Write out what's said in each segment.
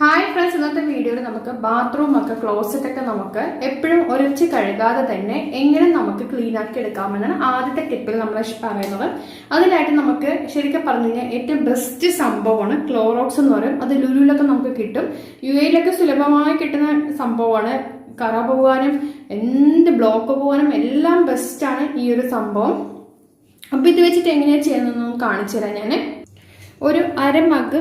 Hi friends ഇന്നത്തെ വീഡിയോയിൽ നമുക്ക് ബാത്റൂം ഒക്കെ ക്ലോസറ്റ് ഒക്കെ നമുക്ക് എപ്പോഴും ഒരച്ച് കഴുകാതെ തന്നെ എങ്ങനെ നമുക്ക് ക്ലീൻ ആക്കി എടുക്കാമെന്നാണ് ആദ്യത്തെ ടിപ്പിൽ നമ്മൾ പറയുന്നത്. അതിനായിട്ട് നമുക്ക് ശരിക്കും പറഞ്ഞു കഴിഞ്ഞാൽ ഏറ്റവും ബെസ്റ്റ് സംഭവമാണ് ക്ലോറോക്സ് എന്ന് പറയും. അത് ലുലുവിലൊക്കെ നമുക്ക് കിട്ടും. യു എയിലൊക്കെ സുലഭമായി കിട്ടുന്ന സംഭവമാണ്. കറ പോകാനും എന്ത് ബ്ലോക്ക് പോകാനും എല്ലാം ബെസ്റ്റാണ് ഈ ഒരു സംഭവം. അപ്പോൾ ഇത് വെച്ചിട്ട് എങ്ങനെയാണ് ചെയ്യുന്നതെന്ന് കാണിച്ചു തരാം ഞാൻ ഒരു അര മഗ്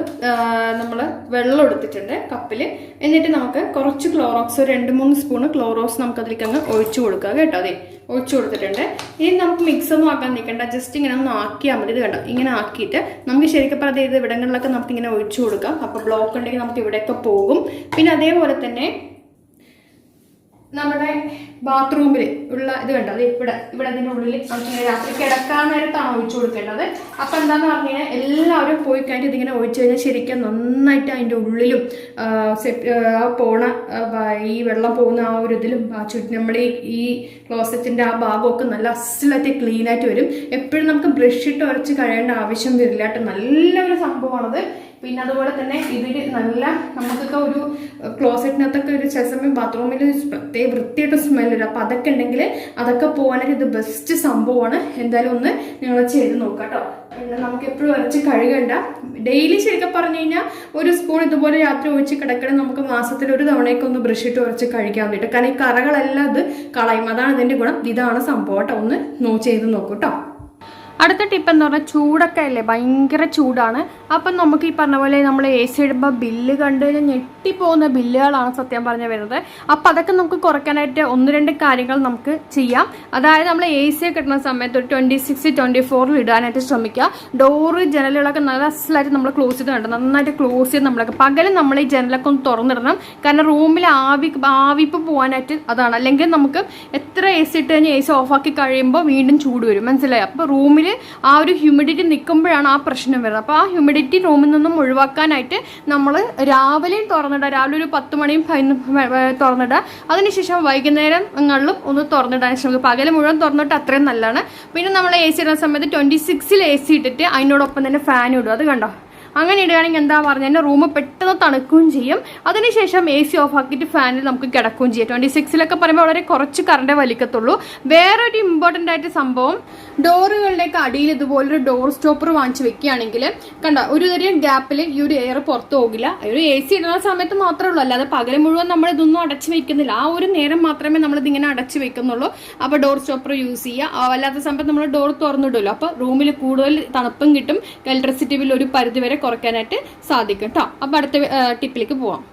നമ്മൾ വെള്ളം എടുത്തിട്ടുണ്ട് കപ്പിൽ എന്നിട്ട് നമുക്ക് കുറച്ച് ക്ലോറോക്സ് രണ്ട് മൂന്ന് സ്പൂണ് ക്ലോറോക്സ് നമുക്ക് അതിലേക്ക് അങ്ങ് ഒഴിച്ചു കൊടുക്കുക കേട്ടോ അതെ ഒഴിച്ചു കൊടുത്തിട്ടുണ്ട്. ഇനി നമുക്ക് മിക്സ് ഒന്നും ആക്കാൻ നിൽക്കണ്ട. ജസ്റ്റ് ഇങ്ങനെ ഒന്ന് ആക്കിയാൽ മതി. ഇത് കണ്ടോ? ഇങ്ങനെ ആക്കിയിട്ട് നമുക്ക് ശരിക്കും പറഞ്ഞാൽ ഇത് ഇവിടങ്ങളിലൊക്കെ നമുക്ക് ഇങ്ങനെ ഒഴിച്ചു കൊടുക്കാം. അപ്പോൾ ബ്ലോക്ക് ഉണ്ടെങ്കിൽ നമുക്ക് ഇവിടെയൊക്കെ പോകും. പിന്നെ അതേപോലെ തന്നെ നമ്മുടെ ബാത്റൂമിൽ ഉള്ള ഇത് കണ്ടോ? അത് ഇവിടെ ഇവിടെ അതിന്റെ ഉള്ളിൽ നമുക്കിങ്ങനെ രാത്രി കിടക്കാൻ നേരത്താണ് ഒഴിച്ചു കൊടുക്കേണ്ടത്? അപ്പം എന്താണെന്ന് പറഞ്ഞു കഴിഞ്ഞാൽ എല്ലാവരും പോയി കഴിഞ്ഞിട്ട് ഇതിങ്ങനെ ഒഴിച്ചു കഴിഞ്ഞാൽ ശരിക്കും നന്നായിട്ട് അതിന്റെ ഉള്ളിലും ആ, പോണ ഈ വെള്ളം പോകുന്ന ആ ഒരു ഇതിലും ചുറ്റും നമ്മൾ ഈ ഈ ക്ലോസറ്റിന്റെ ആ ഭാഗമൊക്കെ നല്ല അസലായിട്ട് ക്ലീനായിട്ട് വരും. എപ്പോഴും നമുക്ക് ബ്രഷ് ഇട്ട് ഉരച്ച് കഴിയേണ്ട ആവശ്യം വരില്ല കേട്ടോ. നല്ലൊരു സംഭവമാണത്. പിന്നെ അതുപോലെ തന്നെ ഇതിൽ നല്ല നമുക്കൊക്കെ ഒരു ക്ലോസറ്റിനകത്തൊക്കെ ഒരു ചില സമയം ബാത്റൂമിൽ പ്രത്യേക വൃത്തിയായിട്ട് സ്മെൽ വരും അപ്പോൾ അതൊക്കെ ഉണ്ടെങ്കിൽ അതൊക്കെ പോകാനൊരു ഇത് ബെസ്റ്റ് സംഭവമാണ്. എന്തായാലും ഒന്ന് നിങ്ങൾ ചെയ്ത് നോക്കാം പിന്നെ നമുക്ക് എപ്പോഴും ഇറച്ചി കഴുകണ്ട. ഡെയിലി ശരിക്കും പറഞ്ഞു കഴിഞ്ഞാൽ ഒരു സ്പൂൺ ഇതുപോലെ രാത്രി ഒഴിച്ച് കിടക്കണം നമുക്ക് മാസത്തിൽ ഒരു തവണയൊക്കെ ഒന്ന് ബ്രഷ് ഇട്ട് ഉറച്ച് കഴിക്കാൻ വേണ്ടിയിട്ട് കാരണം ഈ കറകളെല്ലാം ഇത് കളയും. അതാണ് ഇതിന്റെ ഗുണം. ഇതാണ് സംഭവം കേട്ടോ ഒന്ന് നോ ചെയ്ത് നോക്കൂ കേട്ടോ അടുത്ത ടിപ്പ് എന്ന് പറഞ്ഞാൽ ചൂടൊക്കെ അല്ലേ? ഭയങ്കര ചൂടാണ്. അപ്പം നമുക്ക് ഈ പറഞ്ഞ പോലെ നമ്മൾ എ സി ഇടുമ്പോൾ ബില്ല് കണ്ടു കഴിഞ്ഞാൽ ഞെട്ടിപ്പോകുന്ന ബില്ലുകളാണ് സത്യം പറഞ്ഞ് വരുന്നത്. അപ്പം അതൊക്കെ നമുക്ക് കുറയ്ക്കാനായിട്ട് ഒന്ന് രണ്ട് കാര്യങ്ങൾ നമുക്ക് ചെയ്യാം. അതായത് നമ്മൾ എ സി ഒക്കെ കിട്ടുന്ന സമയത്ത് ഒരു ട്വന്റി സിക്സ് ട്വന്റി ഫോറിൽ ഇടാനായിട്ട് ശ്രമിക്കുക. ഡോറ് ജനലുകളൊക്കെ നല്ല അസലായിട്ട് നമ്മൾ ക്ലോസ് ചെയ്ത് നന്നായിട്ട് ക്ലോസ് ചെയ്ത് നമ്മളൊക്കെ. പകലും നമ്മൾ ഈ ജനലൊക്കെ ഒന്ന് തുറന്നിടണം. കാരണം റൂമിൽ ആവി ആവിപ്പ് പോകാനായിട്ട് അതാണ്. അല്ലെങ്കിൽ നമുക്ക് എത്ര എ സി ഇട്ട് കഴിഞ്ഞാൽ എ സി ഓഫാക്കി കഴിയുമ്പോൾ വീണ്ടും ചൂട് വരും. മനസ്സിലായി? അപ്പോൾ റൂമിൽ ആ ഒരു ഹ്യൂമിഡിറ്റി നിൽക്കുമ്പോഴാണ് ആ പ്രശ്നം വരുന്നത്. അപ്പോൾ ആ ഹ്യൂമിഡിറ്റി റൂമിൽ നിന്നും ഒഴിവാക്കാനായിട്ട് നമ്മൾ രാവിലെയും തുറന്നിടുക രാവിലെ ഒരു പത്ത് മണിയും തുറന്നിടുക. അതിനുശേഷം വൈകുന്നേരങ്ങളിലും ഒന്ന് തുറന്നിടാൻ ശ്രമിക്കുക പകൽ മുഴുവൻ തുറന്നിട്ട് അത്രയും നല്ലതാണ്. പിന്നെ നമ്മൾ എ സി ഇടുന്ന സമയത്ത് ട്വന്റി സിക്സിൽ എ സി ഇട്ടിട്ട് അതിനോടൊപ്പം തന്നെ ഫാൻ ഇടും അത് കണ്ടോ? അങ്ങനെ ഇടുകയാണെങ്കിൽ എന്താ പറഞ്ഞാൽ എന്റെ റൂം പെട്ടെന്ന് തണുക്കുകയും ചെയ്യും. അതിനുശേഷം എ സി ഓഫ് ആക്കിയിട്ട് ഫാനിൽ നമുക്ക് കിടക്കുകയും ചെയ്യാം. ട്വന്റി സിക്സിലൊക്കെ പറയുമ്പോൾ വളരെ കുറച്ച് കറണ്ടേ വലിക്കത്തുള്ളൂ. വേറെ ഒരു ഇമ്പോർട്ടന്റ് ആയിട്ട് സംഭവം ഡോറുകളുടെയൊക്കെ അടിയിൽ ഇതുപോലൊരു ഡോർ സ്റ്റോപ്പർ വാങ്ങിച്ച് വെക്കുകയാണെങ്കിൽ കണ്ട ഒരു ചെറിയ ഗ്യാപ്പിൽ ഈ ഒരു എയർ പുറത്തു പോകില്ല. ഒരു എ സി ഇടുന്ന സമയത്ത് മാത്രമേ ഉള്ളൂ. അല്ലാതെ പകൽ മുഴുവൻ നമ്മൾ ഇതൊന്നും അടച്ചു വെക്കുന്നില്ല. ആ ഒരു നേരം മാത്രമേ നമ്മൾ ഇതിങ്ങനെ അടച്ചു വെക്കുന്നുള്ളൂ. അപ്പോൾ ഡോർ സ്റ്റോപ്പർ യൂസ് ചെയ്യുക. അല്ലാത്ത സമയത്ത് നമ്മൾ ഡോർ തുറന്നിടുമല്ലോ അപ്പോൾ റൂമിൽ കൂടുതൽ തണുപ്പും കിട്ടും. ഇലക്ട്രിസിറ്റി ബിൽ ഒരു പരിധി വരെ കുറയ്ക്കാനായിട്ട് സാധിക്കും കേട്ടോ അപ്പോൾ അടുത്ത ടിപ്പിലേക്ക് പോവാം.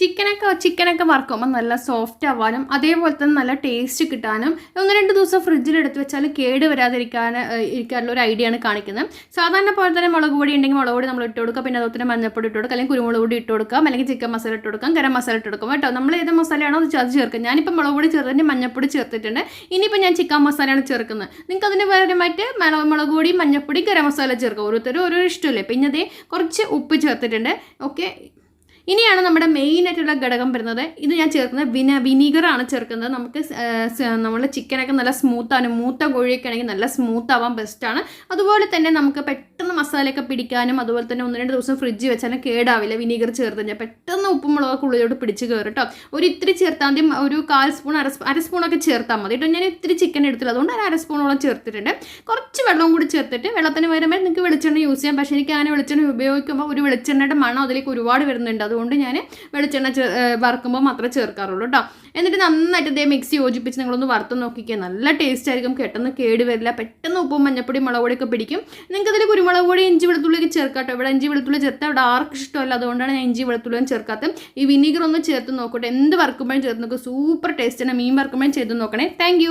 ചിക്കനൊക്കെ ചിക്കനൊക്കെ വറക്കുമ്പോൾ നല്ല സോഫ്റ്റ് ആവാനും അതേപോലെ തന്നെ നല്ല ടേസ്റ്റ് കിട്ടാനും ഒന്ന് രണ്ട് ദിവസം ഫ്രിഡ്ജിൽ എടുത്ത് വെച്ചാൽ കേട് വരാതിരിക്കാൻ ഇരിക്കാനുള്ള ഒരു ഐഡിയ ആണ് കാണിക്കുന്നത്. സാധാരണ പോലെ തന്നെ മുളക് പൊടി ഉണ്ടെങ്കിൽ മുളക് പൊടി നമ്മൾ ഇട്ട് കൊടുക്കുക. പിന്നെ അതുപോലെ തന്നെ മഞ്ഞപ്പൊടി ഇട്ട് കൊടുക്കുക. അല്ലെങ്കിൽ കുരുമുളക് പൊടി ഇട്ട് കൊടുക്കാം അല്ലെങ്കിൽ ചിക്കൻ മസാല ഇട്ട് കൊടുക്കാം ഗരം മസാല ഇട്ട് കൊടുക്കാം കേട്ടോ. നമ്മൾ ഏത് മസാലയാണോ അത് ചേർത്ത് ചേർക്കുക. ഞാനിപ്പോൾ മുളക് പൊടി ചേർത്തിട്ട് മഞ്ഞൾപ്പൊടി ചേർത്തിട്ടുണ്ട്. ഇനിയിപ്പോൾ ഞാൻ ചിക്കൻ മസാലയാണ് ചേർക്കുന്നത്. നിങ്ങൾക്ക് അതിന് പകരമായിട്ട് മുളക് പൊടി മഞ്ഞപ്പൊടി ഗരം മസാല ചേർക്കുക. ഓരോരുത്തരും ഓരോ ഇഷ്ടമല്ലേ പിന്നെ അതേ കുറച്ച് ഉപ്പ് ചേർത്തിട്ടുണ്ട്. ഓക്കെ. ഇനിയാണ് നമ്മുടെ മെയിൻ ആയിട്ടുള്ള ഘടകം വരുന്നത്. ഇത് ഞാൻ ചേർക്കുന്നത് വിന വിനീഗറാണ് ചേർക്കുന്നത്. നമുക്ക് നമ്മുടെ ചിക്കനൊക്കെ നല്ല സ്മൂത്ത് ആവാനും മൂത്ത കോഴിയൊക്കെ ആണെങ്കിൽ നല്ല സ്മൂത്ത് ആവാൻ ബെസ്റ്റാണ് അതുപോലെ തന്നെ നമുക്ക് പെട്ടെന്ന് മസാലയൊക്കെ പിടിക്കാനും അതുപോലെ തന്നെ ഒന്ന് രണ്ട് ദിവസം ഫ്രിഡ്ജിൽ വെച്ചാലും കേടാവില്ല. വിനീഗർ ചേർത്ത് കഴിഞ്ഞാൽ പെട്ടെന്ന് ഉപ്പും മുളകൊക്കെ ഉള്ളിലോട്ട് പിടിച്ച് കയറും കേട്ടോ ഒരു ഇത്തിരി ചേർത്താൽ മതി. ഒരു കാൽ സ്പൂൺ അര അര സ്പൂണൊക്കെ ചേർത്താൽ മതി കേട്ടോ ഞാൻ ഇത്തിരി ചിക്കൻ എടുത്തില്ല. അതുകൊണ്ട് ഒരു അര സ്പൂണോളം ചേർത്തിട്ടുണ്ട്. കുറച്ച് വെള്ളം കൂടി ചേർത്തിട്ട് വെള്ളത്തിന് പകരമായി നിങ്ങൾക്ക് വെളിച്ചെണ്ണ യൂസ് ചെയ്യാം. പക്ഷേ എനിക്ക് അങ്ങനെ വെളിച്ചെണ്ണ ഉപയോഗിക്കുമ്പോൾ ഒരു വെളിച്ചെണ്ണയുടെ മണം അതിലേക്ക് ഒരുപാട് വരുന്നുണ്ട്. അതുകൊണ്ട് ഞാൻ വെളിച്ചെണ്ണ വറക്കുമ്പോൾ മാത്രമേ ചേർക്കാറുള്ളൂ കേട്ടോ എന്നിട്ട് നന്നായിട്ട് ഇതേ മിക്സ് യോജിപ്പിച്ച് നിങ്ങളൊന്ന് വറുത്ത് നോക്കിക്കുക നല്ല ടേസ്റ്റ് ആയിരിക്കും. പെട്ടെന്ന് കേട് വരില്ല. പെട്ടെന്ന് ഉപ്പും മഞ്ഞപ്പൊടി മുളക് പൊടിയൊക്കെ പിടിക്കും. നിങ്ങൾക്ക് അതിൽ കുരുമുളക് പൊടി ഇഞ്ചി വെളുത്തുള്ളിയൊക്കെ ചേർക്കാട്ടോ. കേട്ടോ ഇവിടെ ഇഞ്ചി വെളുത്തുള്ളി ചേർത്താൽ ഇവിടെ ആർക്കും ഇഷ്ടമല്ല. അതുകൊണ്ടാണ് ഞാൻ ഇഞ്ചി വെളുത്തുള്ളിയും ചേർക്കാത്തത്. ഈ വിനീഗർ ഒന്ന് ചേർത്ത് നോക്കട്ടെ. എന്ത് വറുക്കുമ്പോഴും ചേർത്ത് നോക്കുക സൂപ്പർ ടേസ്റ്റാണ് മീൻ വറുക്കുമ്പോഴും ചെയ്ത് നോക്കണേ. താങ്ക്